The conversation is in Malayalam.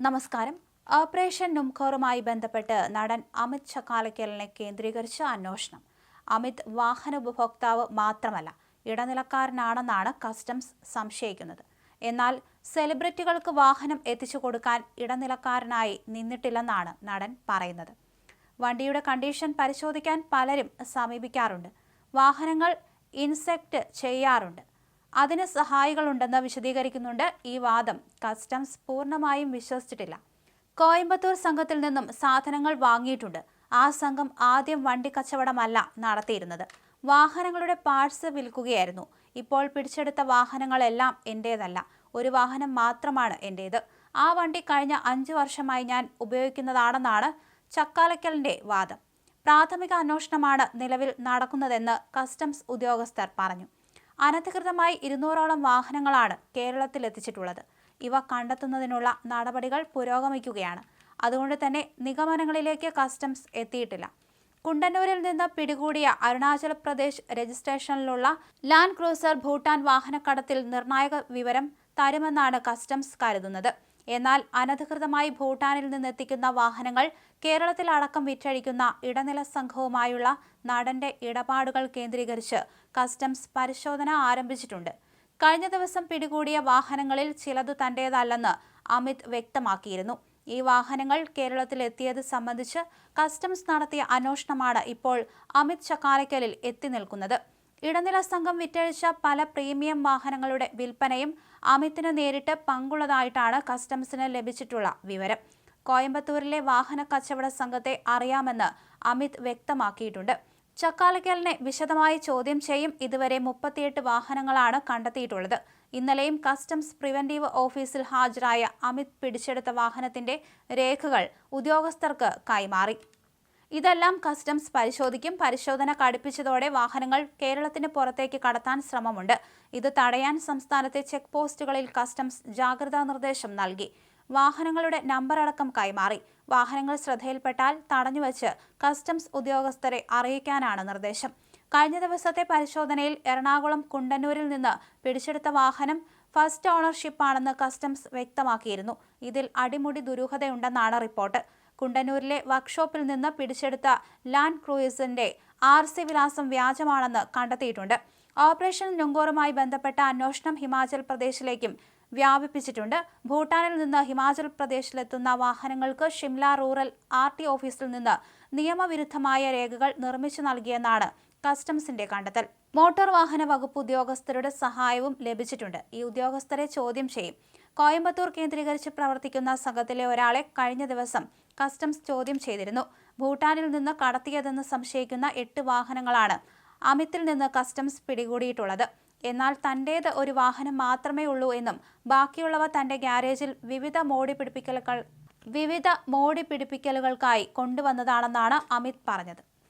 നമസ്കാരം. ഓപ്പറേഷൻ നുംഖോറുമായി ബന്ധപ്പെട്ട് നടൻ അമിത് ചക്കാലക്കലിനെ കേന്ദ്രീകരിച്ച അന്വേഷണം. അമിത് വാഹന ഉപഭോക്താവ് മാത്രമല്ല ഇടനിലക്കാരനാണെന്നാണ് കസ്റ്റംസ് സംശയിക്കുന്നത്. എന്നാൽ സെലിബ്രിറ്റികൾക്ക് വാഹനം എത്തിച്ചു കൊടുക്കാൻ ഇടനിലക്കാരനായി നിന്നിട്ടില്ലെന്നാണ് നടൻ പറയുന്നത്. വണ്ടിയുടെ കണ്ടീഷൻ പരിശോധിക്കാൻ പലരും സമീപിക്കാറുണ്ട്. വാഹനങ്ങൾ ഇൻസെക്ട് ചെയ്യാറുണ്ട്. അതിന് സഹായികളുണ്ടെന്ന് വിശദീകരിക്കുന്നുണ്ട് ഈ വാദം. കസ്റ്റംസ് പൂർണമായും വിശ്വസിച്ചിട്ടില്ല. കോയമ്പത്തൂർ സംഘത്തിൽ നിന്നും സാധനങ്ങൾ വാങ്ങിയിട്ടുണ്ട്. ആ സംഘം ആദ്യം വണ്ടി കച്ചവടമല്ല നടത്തിയിരുന്നത്. വാഹനങ്ങളുടെ പാർട്സ് വിൽക്കുകയായിരുന്നു. ഇപ്പോൾ പിടിച്ചെടുത്ത വാഹനങ്ങളെല്ലാം എന്റേതല്ല ഒരു വാഹനം മാത്രമാണ് എന്റേത് ആ വണ്ടി കഴിഞ്ഞ അഞ്ചു വർഷമായി ഞാൻ ഉപയോഗിക്കുന്നതാണെന്നാണ് ചക്കാലക്കലിന്റെ വാദം. പ്രാഥമിക അന്വേഷണമാണ് നിലവിൽ നടക്കുന്നതെന്ന് കസ്റ്റംസ് ഉദ്യോഗസ്ഥർ പറഞ്ഞു. അനധികൃതമായി ഇരുന്നൂറോളം വാഹനങ്ങളാണ് കേരളത്തിൽ എത്തിച്ചിട്ടുള്ളത് ഇവ കണ്ടെത്തുന്നതിനുള്ള നടപടികൾ പുരോഗമിക്കുകയാണ്. അതുകൊണ്ട് തന്നെ നിഗമനങ്ങളിലേക്ക് കസ്റ്റംസ് എത്തിയിട്ടില്ല. കുണ്ടന്നൂരിൽ നിന്ന് പിടികൂടിയ അരുണാചൽ പ്രദേശ് രജിസ്ട്രേഷനിലുള്ള ലാൻഡ് ക്രൂസർ ഭൂട്ടാൻ വാഹനക്കടത്തിൽ നിർണായക വിവരം തരുമെന്നാണ് കസ്റ്റംസ് കരുതുന്നത്. എന്നാൽ അനധികൃതമായി ഭൂട്ടാനിൽ നിന്നെത്തിക്കുന്ന വാഹനങ്ങൾ കേരളത്തിൽ അടക്കം വിറ്റഴിക്കുന്ന ഇടനില സംഘവുമായുള്ള നടന്റെ ഇടപാടുകൾ കേന്ദ്രീകരിച്ച് കസ്റ്റംസ് പരിശോധന ആരംഭിച്ചിട്ടുണ്ട്. കഴിഞ്ഞ ദിവസം പിടികൂടിയ വാഹനങ്ങളിൽ ചിലത് തന്റേതല്ലെന്ന് അമിത് വ്യക്തമാക്കിയിരുന്നു. ഈ വാഹനങ്ങൾ കേരളത്തിൽ എത്തിയത് സംബന്ധിച്ച് കസ്റ്റംസ് നടത്തിയ അന്വേഷണമാണ് ഇപ്പോൾ അമിത് ചക്കാലക്കലിൽ എത്തി നിൽക്കുന്നത്. ഇടനില സംഘം വിറ്റഴിച്ച പല പ്രീമിയം വാഹനങ്ങളുടെ വിൽപ്പനയും അമിത്തിന് നേരിട്ട് പങ്കുള്ളതായിട്ടാണ് കസ്റ്റംസിന് ലഭിച്ചിട്ടുള്ള വിവരം. കോയമ്പത്തൂരിലെ വാഹന കച്ചവട സംഘത്തെ അറിയാമെന്ന് അമിത് വ്യക്തമാക്കിയിട്ടുണ്ട്. ചക്കാലക്കലിനെ വിശദമായി ചോദ്യം ചെയ്യും ഇതുവരെ മുപ്പത്തിയെട്ട് വാഹനങ്ങളാണ് കണ്ടെത്തിയിട്ടുള്ളത്. ഇന്നലെയും കസ്റ്റംസ് പ്രിവന്റീവ് ഓഫീസിൽ ഹാജരായ അമിത് പിടിച്ചെടുത്ത വാഹനത്തിന്റെ രേഖകൾ ഉദ്യോഗസ്ഥർക്ക് കൈമാറി. ഇതെല്ലാം കസ്റ്റംസ് പരിശോധിക്കും. പരിശോധന കടുപ്പിച്ചതോടെ വാഹനങ്ങൾ കേരളത്തിന് പുറത്തേക്ക് കടത്താൻ ശ്രമമുണ്ട്. ഇത് തടയാൻ സംസ്ഥാനത്തെ ചെക്ക് പോസ്റ്റുകളിൽ കസ്റ്റംസ് ജാഗ്രതാ നിർദ്ദേശം നൽകി. വാഹനങ്ങളുടെ നമ്പർ അടക്കം കൈമാറി. വാഹനങ്ങൾ ശ്രദ്ധയിൽപ്പെട്ടാൽ തടഞ്ഞുവച്ച് കസ്റ്റംസ് ഉദ്യോഗസ്ഥരെ അറിയിക്കാനാണ് നിർദ്ദേശം. കഴിഞ്ഞ ദിവസത്തെ പരിശോധനയിൽ എറണാകുളം കുണ്ടന്നൂരിൽ നിന്ന് പിടിച്ചെടുത്ത വാഹനം ഫസ്റ്റ് ഓണർഷിപ്പാണെന്ന് കസ്റ്റംസ് വ്യക്തമാക്കിയിരുന്നു. ഇതിൽ അടിമുടി ദുരൂഹതയുണ്ടെന്നാണ് റിപ്പോർട്ട്. കുണ്ടന്നൂരിലെ വർക്ക്ഷോപ്പിൽ നിന്ന് പിടിച്ചെടുത്ത ലാൻഡ് ക്രൂയിസിന്റെ ആർ സി വിലാസം വ്യാജമാണെന്ന് കണ്ടെത്തിയിട്ടുണ്ട്. ഓപ്പറേഷൻ നുങ്കോറുമായി ബന്ധപ്പെട്ട അന്വേഷണം ഹിമാചൽ പ്രദേശിലേക്കും വ്യാപിപ്പിച്ചിട്ടുണ്ട്. ഭൂട്ടാനിൽ നിന്ന് ഹിമാചൽ പ്രദേശിലെത്തുന്ന വാഹനങ്ങൾക്ക് ഷിംല റൂറൽ ആർ ടി ഓഫീസിൽ നിന്ന് നിയമവിരുദ്ധമായ രേഖകൾ നിർമ്മിച്ചു നൽകിയെന്നാണ് കസ്റ്റംസിന്റെ കണ്ടെത്തൽ. മോട്ടോർ വാഹന വകുപ്പ് ഉദ്യോഗസ്ഥരുടെ സഹായവും ലഭിച്ചിട്ടുണ്ട്. ഈ ഉദ്യോഗസ്ഥരെ ചോദ്യം ചെയ്യും. കോയമ്പത്തൂർ കേന്ദ്രീകരിച്ച് പ്രവർത്തിക്കുന്ന സംഘത്തിലെ ഒരാളെ കഴിഞ്ഞ ദിവസം കസ്റ്റംസ് ചോദ്യം ചെയ്തിരുന്നു. ഭൂട്ടാനിൽ നിന്ന് കടത്തിയതെന്ന് സംശയിക്കുന്ന എട്ട് വാഹനങ്ങളാണ് അമിത്തിൽ നിന്ന് കസ്റ്റംസ് പിടികൂടിയിട്ടുള്ളത്. എന്നാൽ തന്റേത് ഒരു വാഹനം മാത്രമേ ഉള്ളൂ എന്നും ബാക്കിയുള്ളവ തന്റെ ഗ്യാരേജിൽ വിവിധ മോടി പിടിപ്പിക്കലുകൾ വിവിധ മോടി പിടിപ്പിക്കലുകൾക്കായി കൊണ്ടുവന്നതാണെന്നാണ് അമിത് പറഞ്ഞത്.